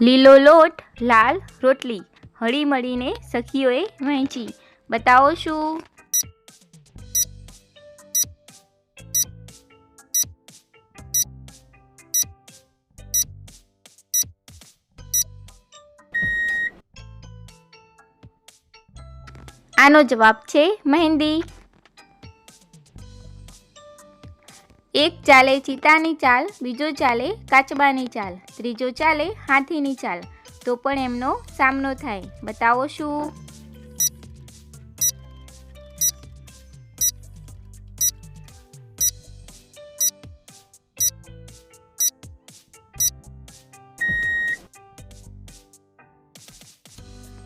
લીલો લોટ લાલ રોટલી. હળી મળીને સખીઓએ વહેંચી. બતાવો શું? આનો જવાબ છે મહેંદી. એક ચાલે ચિતાની ચાલ, બીજો ચાલે કાચબાની ચાલ, ત્રીજો ચાલે હાથીની ચાલ. તો પણ એમનો સામનો થાય. બતાવો શું?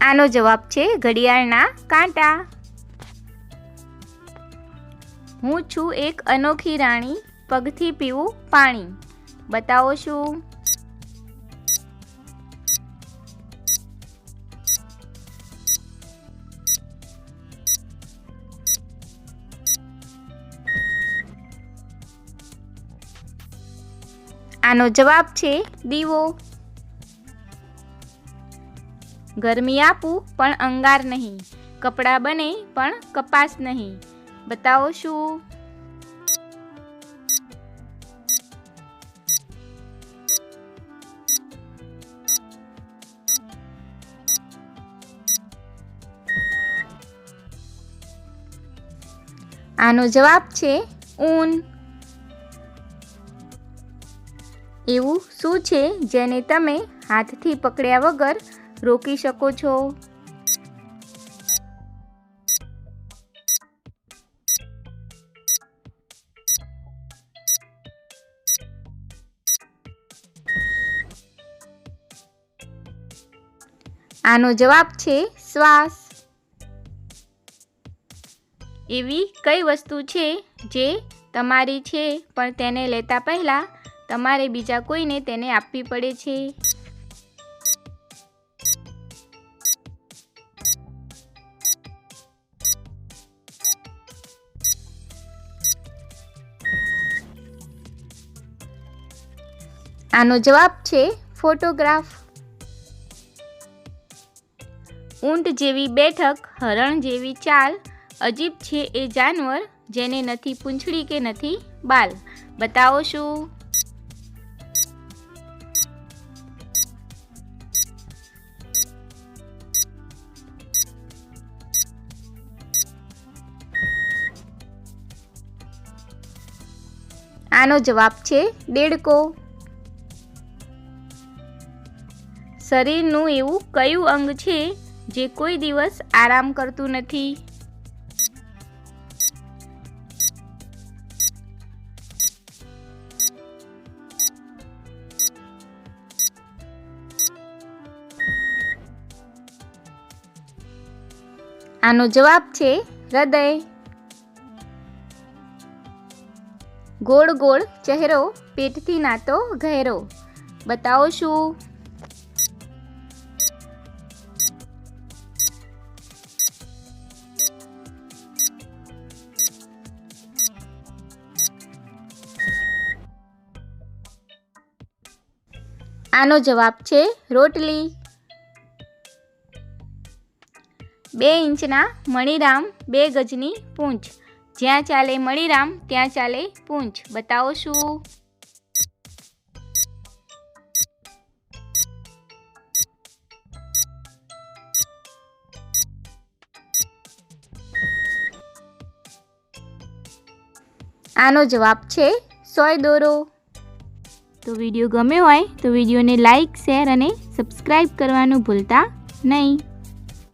આનો જવાબ છે ઘડિયાળના કાંટા. હું છું એક અનોખી રાણી પગથી પીવું પાણી. બતાવો શું? આનો જવાબ છે દીવો. ગરમી આપું પણ અંગાર નહીં. કપડાં બને પણ કપાસ નહીં. બતાવો શું? આનો જવાબ છે ઊન. એવું શું છે જેને તમે હાથથી પકડ્યા વગર રોકી શકો છો? આનો જવાબ છે શ્વાસ. એવી કઈ વસ્તુ છે જે તમારી છે, પણ તેને લેતા પહેલાં તમારે બીજા કોઈને તેને આપવી પડે છે? આનો જવાબ છે ફોટોગ્રાફ. ઊંટ જેવી બેઠક, હરણ જેવી ચાલ અજીબ છે એ જાનવર જેને નથી પૂંછડી કે નથી બાલ. બતાવો શું? આનો જવાબ છે દેડકો. શરીરનું એવું કયું અંગ છે જે કોઈ દિવસ આરામ કરતું નથી? આનો જવાબ છે હૃદય. ગોળ ગોળ ચહેરો પેટથી નાતો ઘેરો. બતાવો શું? આનો જવાબ છે રોટલી. બે ઇંચના મણિરામ, બે ગજની પૂંછ જ્યાં ચાલે મણિરામ, ત્યાં ચાલે પૂંછ બતાવો શું? આનો જવાબ છે સોય દોરો. તો વીડિયો ગમ્યો હોય તો વિડીયોને લાઈક, શેર અને સબસ્ક્રાઈબ કરવાનું ભૂલતા નહીં.